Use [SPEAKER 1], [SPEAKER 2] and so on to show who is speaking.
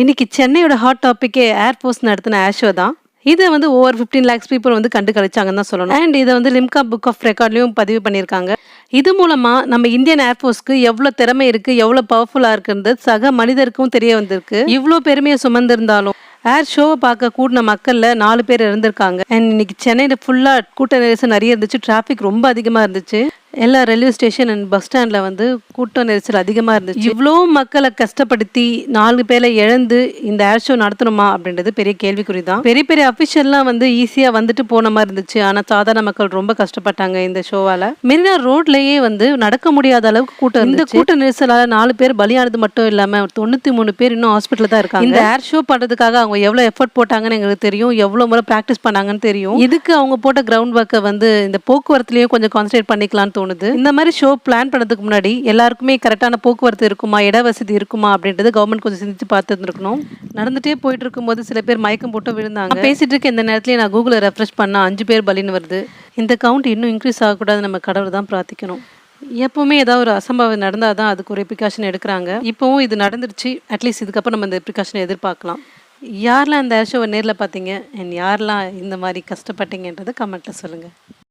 [SPEAKER 1] இன்னைக்கு சென்னையோட hot டாப்பிக்கே air force நடத்தின ஆஷோ தான். இதை வந்து ஓவர் ஃபிஃப்டீன் லேக்ஸ் பீப்புள் வந்து கண்டு கழிச்சாங்கன்னு தான் சொல்லணும். அண்ட் இதை வந்து லிம்கா புக் ஆஃப் ரெக்கார்ட்லையும் பதிவு பண்ணியிருக்காங்க. இது மூலமாக நம்ம இந்தியன் ஏர்ஃபோர்ஸ்க்கு எவ்வளோ திறமை இருக்குது எவ்வளோ பவர்ஃபுல்லாக இருக்குன்றது சக மனிதருக்கும் தெரிய வந்திருக்கு. இவ்வளோ பெருமையை சுமந்திருந்தாலும் ஏர் ஷோவை பார்க்க கூடின மக்களில் நாலு பேர் இருந்திருக்காங்க. அண்ட் இன்னைக்கு சென்னையில் ஃபுல்லாக கூட்ட நெரிசல் நிறைய இருந்துச்சு டிராஃபிக் ரொம்ப அதிகமாக இருந்துச்சு. எல்லா ரயில்வே ஸ்டேஷன் அண்ட் பஸ் ஸ்டாண்டில் வந்து கூட்ட நெரிசல் அதிகமாக இருந்துச்சு. இவ்வளோ மக்களை கஷ்டப்படுத்தி நாலு பேரை இழந்து இந்த ஏர் ஷோ நடத்தணுமா அப்படின்றது பெரிய கேள்விக்குறி தான் பெரிய பெரிய அஃபிஷியல்லாம் வந்து ஈஸியாக வந்துட்டு போன மாதிரி இருந்துச்சு. ஆனால் சாதாரண மக்கள் ரொம்ப கஷ்டப்பட்டாங்க இந்த ஷோவால் மெரினா ரோட்லயே வந்து நடக்க முடியாத அளவுக்கு கூட்டம் இந்த கூட்ட நெரிசலால் நாலு பேர் பலியானது மட்டும் இல்லாமல் தொண்ணூற்றி மூணு பேர் இன்னும் ஹாஸ்பிட்டலில் தான் இருக்காங்க. இந்த ஏர் ஷோ பண்ணுறதுக்காக அவங்க எவ்வளோ எஃபர்ட் போட்டாங்கன்னு எங்களுக்கு தெரியும். எவ்வளோ முறை ப்ராக்டிஸ் பண்ணாங்கன்னு தெரியும். இதுக்கு அவங்க போட்ட கிரவுண்ட் ஒர்க்கை வந்து இந்த போக்குவரத்துலையும் கொஞ்சம் கான்சன்ட்ரேட் பண்ணிக்கலாம்னு தோணுது. இந்த மாதிரி ஷோ பிளான் பண்ணதுக்கு முன்னாடி எல்லாருக்குமே கரெக்டான போக்குவரத்து இருக்குமா இட வசதி இருக்குமா அப்படின்றது கவர்மெண்ட் கொஞ்சம் சிந்திச்சு பார்த்துருந்துருக்கணும். நடந்துட்டே போயிட்டு இருக்கும்போது சில பேர் மயக்கம் போட்டு விழுந்தாங்க. பேசிட்டு இருக்க இந்த நேரத்துல நான் கூகுளை ரெஃப்ரெஷ் பண்ணா அஞ்சு பேர் பலின்னு வருது. இந்த கவுண்ட் இன்னும் இன்க்ரீஸ் ஆகக்கூடாது நம்ம கடவுள் தான் பிரார்த்திக்கணும். எப்பவுமே ஏதாவது ஒரு அசம்பாவிதம் நடந்தால் தான் அதுக்கு ஒரு ப்ரிகாஷன் எடுக்கிறாங்க. இப்போவும் இது நடந்துருச்சு அட்லீஸ்ட் இதுக்கப்புறம் நம்ம இந்த ப்ரிகாஷனை எதிர்பார்க்கலாம். யாரெல்லாம் இந்த ஷோவை நேரில் பார்த்தீங்க? அண்ட் யாரெல்லாம் இந்த மாதிரி கஷ்டப்பட்டீங்கன்றதை கமெண்ட்டில் சொல்லுங்கள்